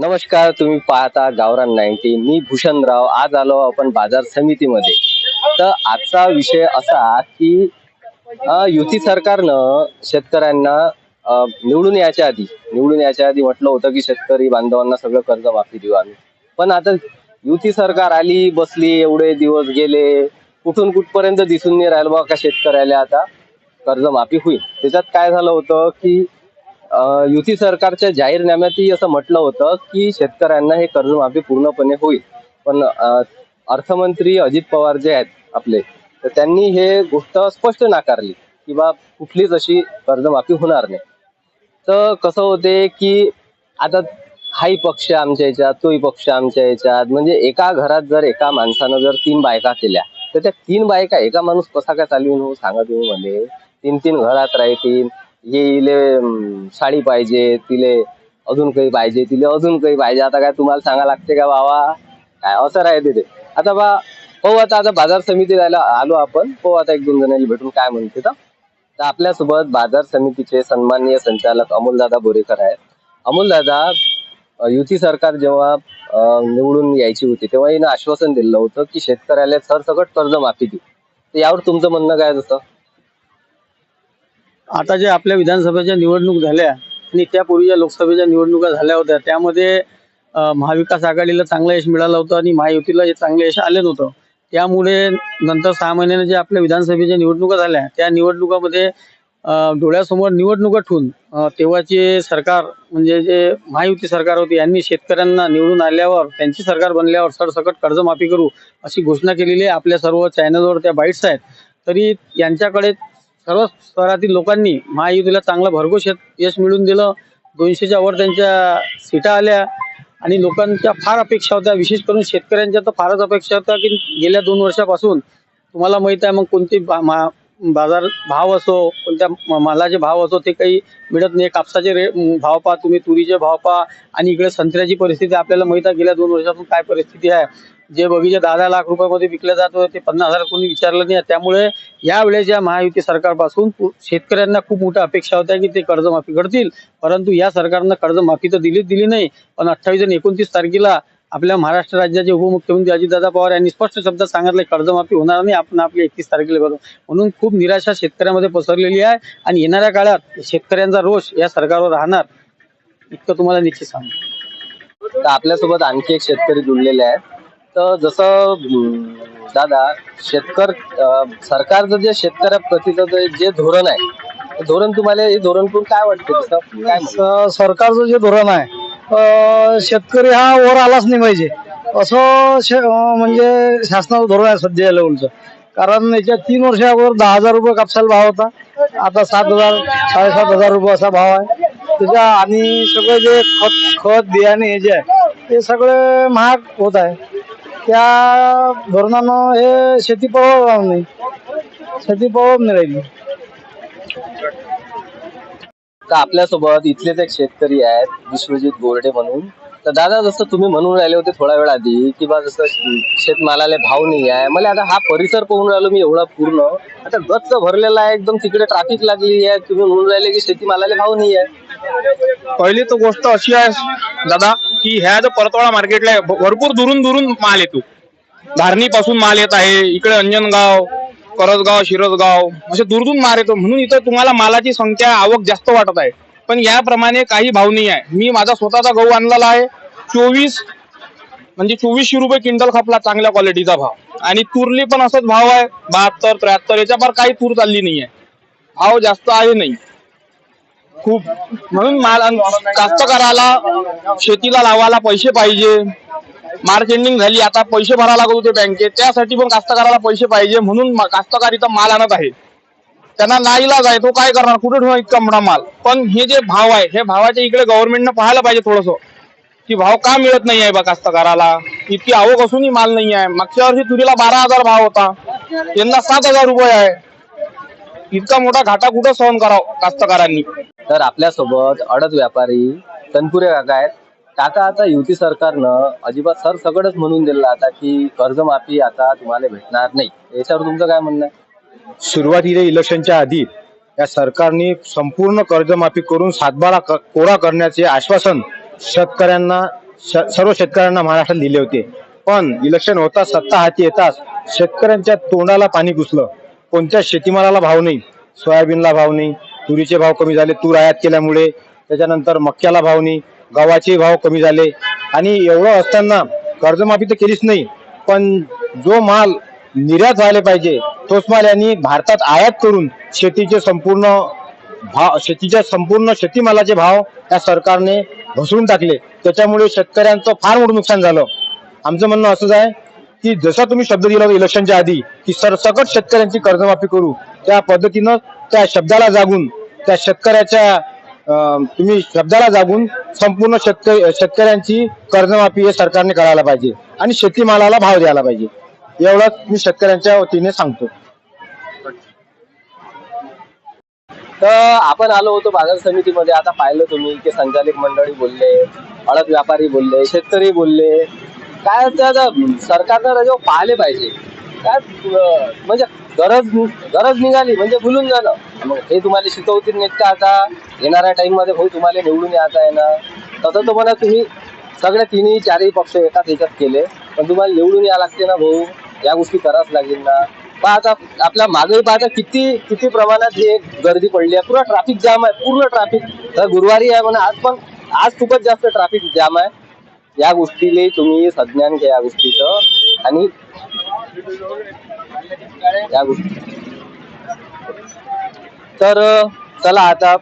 नमस्कार तुम्ही पाहता गावरान नाईन्टी. मी भूषणराव. आज आलो आपण बाजार समितीमध्ये. तर आजचा विषय असा की अ, युती सरकारनं शेतकऱ्यांना अ, निवडून यायच्या आधी निवडून यायच्या आधी म्हटलं होतं की शेतकरी बांधवांना सगळं कर्ज माफी देऊ आम्ही. पण आता युती सरकार आली बसली एवढे दिवस गेले कुठून कुठपर्यंत दिसून नाही राहिलं बा का शेतकऱ्याला आता कर्जमाफी होईल. त्याच्यात काय झालं होतं की युती सरकारच्या जाहीरनाम्यातही असं म्हटलं होतं की शेतकऱ्यांना हे कर्जमाफी पूर्णपणे होईल. पण अर्थमंत्री अजित पवार जे आहेत आपले तर त्यांनी हे गोष्ट स्पष्ट नाकारली की बा कुठलीच अशी कर्जमाफी होणार नाही. तर कसं होते की आता हाही पक्ष आमच्या याच्यात तोही पक्ष आमच्या याच्यात म्हणजे एका घरात जर एका माणसानं जर तीन बायका केल्या तर त्या तीन बायका एका माणूस कसा काय चालवीन हो सांगा तुम्ही मध्ये तीन तीन घरात राहतील. येईले साडी पाहिजे तिले अजून काही पाहिजे तिले अजून काही पाहिजे. आता काय तुम्हाला सांगा लागते का बाबा? काय असं राहते ते. आता बा हो आता आता बाजार समितीत आलो आलो आपण. हो आता एक दोन जणांनी भेटून काय म्हणते तर? तर आपल्यासोबत बाजार समितीचे सन्माननीय संचालक अमोलदादा बोरेकर आहेत. अमोलदादा युती सरकार जेव्हा निवडून यायची होती तेव्हा हिनं आश्वासन दिलं होतं की शेतकऱ्याला सरसकट कर्ज माफी देऊ तर यावर तुमचं म्हणणं काय जसं आता जे आपल्या विधानसभेच्या निवडणूक झाल्या आणि त्यापूर्वीच्या लोकसभेच्या निवडणुका झाल्या होत्या त्यामध्ये महाविकास आघाडीला चांगलं यश मिळालं होतं आणि महायुतीला हे चांगलं यश आलं नव्हतं त्यामुळे नंतर सहा महिन्याने जे आपल्या विधानसभेच्या निवडणुका झाल्या त्या निवडणुकामध्ये डोळ्यासमोर निवडणुका ठेवून तेव्हाचे सरकार म्हणजे जे महायुती सरकार होती यांनी शेतकऱ्यांना निवडून आल्यावर त्यांची सरकार बनल्यावर सरसकट कर्जमाफी करू अशी घोषणा केलेली आहे आपल्या सर्व चॅनलवर त्या बाईट्स आहेत. तरी यांच्याकडे सर्व स्तरातील लोकांनी महायुतीला चांगलं भरघोस यश- मिळून दिलं. दोनशेच्या वर त्यांच्या सीटा आल्या आणि लोकांच्या फार अपेक्षा होत्या. विशेष करून शेतकऱ्यांच्या तर फारच अपेक्षा होत्या की गेल्या दोन वर्षापासून तुम्हाला माहीत आहे मग कोणते बा- बाजार भाव असो कोणत्या मालाचे भाव असो ते काही मिळत नाही. कापसाचे रे भाव पहा तुम्ही तुरीचे भाव पहा आणि इकडे संत्र्याची परिस्थिती आपल्याला माहीत आहे. गेल्या दोन वर्षातून काय परिस्थिती आहे? जे बगीचे दहा दहा लाख रुपयामध्ये विकले जात होते ते पन्नास हजार कोणी विचारलं नाही. त्यामुळे यावेळेस या महायुती सरकारपासून शेतकऱ्यांना खूप मोठ्या अपेक्षा होत्या की ते कर्जमाफी करतील. परंतु या सरकारनं कर्जमाफी तर दिलीच दिली नाही. पण अठ्ठावीस आणि एकोणतीस तारखेला आपल्या महाराष्ट्र राज्याचे उपमुख्यमंत्री अजितदादा पवार यांनी स्पष्ट शब्दात सांगितले कर्जमाफी होणार नाही. आपण आपली एकतीस तारखेला करू. म्हणून खूप निराशा शेतकऱ्यामध्ये पसरलेली आहे आणि येणाऱ्या काळात शेतकऱ्यांचा रोष या सरकारवर राहणार इतकं तुम्हाला निश्चित सांगतो. तर आपल्यासोबत आणखी एक शेतकरी जुळलेले आहेत. तर जसं दादा शेतकर सरकारचं जे शेतकऱ्याप्रतीचं जे- जे धोरण आहे धोरण तुम्हाला हे धोरण पण काय वाटतं? तसं काय स- सरकारचं जे धोरण आहे अं, शेतकरी हा वर आलाच नाही पाहिजे. असं शे- अं, म्हणजे शासनाचं धोरण आहे सध्या या लेवलचं कारण याच्या तीन वर्षा अगोदर दहा हजार रुपये कापसाला भाव होता. आता सात हजार साडेसात हजार रुपये असा भाव आहे. त्याच्या आणि सगळं जे खत खत बियाणे हे जे आहे ते सगळे महाग होत आहे. त्या धोरणानं हे शेती परवडणार नाही शेती पळवत नाही राहिली. तर आपल्यासोबत इथलेच एक शेतकरी आहेत विश्वजित गोरडे म्हणून. तर दादा जसं तुम्ही म्हणून राहिले होते थोडा वेळ आधी की बा जसं शेतमालाला भाव नाही आहे मला आता हा परिसर पाहून राहिलो मी एवढा पूर्ण. आता गच्च भरलेला आहे एकदम तिकडे ट्रॅफिक लागली आहे तुम्ही म्हणून राहिले की शेतीमालाला भाव नाही आहे. पहिली तर गोष्ट अशी आहे दादा की ह्या जो परतवाडा मार्केटला आहे, भरपूर दुरून दुरून माल येतो. धारणी पासून माल येत आहे इकडे अंजनगाव करसगाव शिरसगाव असे दूरदूर माल येतो. म्हणून इथं तुम्हाला मालाची संख्या आवक जास्त वाटत आहे. पण याप्रमाणे काही भाव नाही आहे. मी माझा स्वतःचा गहू आणलेला आहे. चोवीस म्हणजे चोवीसशे रुपये क्विंटल खपला चांगल्या क्वालिटीचा भाव. आणि तुरली पण असंच भाव आहे. बहात्तर त्र्याहत्तर याच्या फार काही तूर चालली नाही आहे भाव जास्त आहे नाही. खूप. म्हणून माल कास्तकाराला शेतीला लावायला पैसे पाहिजे. मार्च एंडिंग झाली आता पैसे भरायला लागत होते बँकेत. त्यासाठी पण कास्तकाराला पैसे पाहिजे. म्हणून कास्तकार इथं माल आणत आहे. त्यांना नाईलाज आहे तो काय करणार? कुठे ठेवा इतका मोठा माल? पण हे जे भाव आहे हे भावाच्या इकडे गव्हर्नमेंटनं पाहायला पाहिजे थोडस. की भाव का मिळत नाही आहे बा कास्तकाराला? इतकी आवक असूनही माल नाही आहे. मागच्या वर्षी तुरीला बारा हजार भाव होता. यंदा सात हजार रुपये आहे. इतका मोठा घाटा कुठं सहन करावं कास्तकारांनी? तर आपल्यासोबत अडत व्यापारी तनपुरे काका आहेत. काका आता युती सरकारनं अजिबात सर सगळंच म्हणून दिलं आता की कर्जमाफी आता तुम्हाला भेटणार नाही. याच्यावर तुमचं काय म्हणणं आहे? सुरुवातीला इलेक्शनच्या आधी या सरकारने संपूर्ण कर्जमाफी करून सातबारा क- कोरा करण्याचे आश्वासन शेतकऱ्यांना श- सर्व शेतकऱ्यांना महाराष्ट्रात दिले होते. पण इलेक्शन होता सत्ता हाती येताच शेतकऱ्यांच्या तोंडाला पाणी घुसलं. कोणत्या शेतीमालाला भाव नाही? सोयाबीनला भाव नाही. तुरीचे भाव कमी झाले. तूर आयात केल्यामुळे त्याच्यानंतर मक्याला भाव नाही. गव्हाचे भाव कमी झाले. आणि एवढं असताना कर्जमाफी तर केलीच नाही. पण जो माल निर्यात व्हायला पाहिजे तोच माल यांनी भारतात आयात करून शेतीचे संपूर्ण भाव शेतीच्या संपूर्ण शेतीमालाचे भाव या सरकारने घसरून टाकले. त्याच्यामुळे शेतकऱ्यांचं फार मोठं नुकसान झालं. आमचं म्हणणं असंच आहे की जसा तुम्ही शब्द दिला होता इलेक्शनच्या आधी की सरसकट शेतकऱ्यांची कर्जमाफी करू त्या पद्धतीनं त्या शब्दाला जागून त्या शेतकऱ्याच्या तुम्ही शब्दाला जागून संपूर्ण शेतकरी शेतकऱ्यांची कर्जमाफी हे सरकारने करायला पाहिजे आणि शेतीमालाला भाव द्यायला पाहिजे. एवढंच मी शेतकऱ्यांच्या वतीने सांगतो. तर आपण आलो होतो बाजार समितीमध्ये. आता पाहिलं तुम्ही की संचालक मंडळी बोलले हळद व्यापारी बोलले शेतकरी बोलले. काय त्या सरकारनं त्याच्यावर पाहिले पाहिजे. काय म्हणजे गरज गरज निघाली म्हणजे भुलून जाणं. मग हे तुम्हाला शिकवतील नेटका आता. येणाऱ्या टाइममध्ये भाऊ तुम्हाला निवडून येता येणार. तसं तर तुम्ही सगळे तिन्ही चारही पक्ष एकाच ह्याच्यात केले. पण तुम्हाला निवडून या लागते ना भाऊ. या गोष्टी करावंच लागेल ना. पाहता आता आपल्या मागे पाहता किती किती प्रमाणात हे गर्दी पडली आहे. पूर्ण ट्रॅफिक जाम आहे पूर्ण ट्रॅफिक गुरुवारी आहे म्हणा आज पण आज खूपच जास्त ट्रॅफिक जाम आहे. या गोष्टीले तुम्ही संज्ञान घ्या या गोष्टीचं. आणि या गोष्टी तर चला आता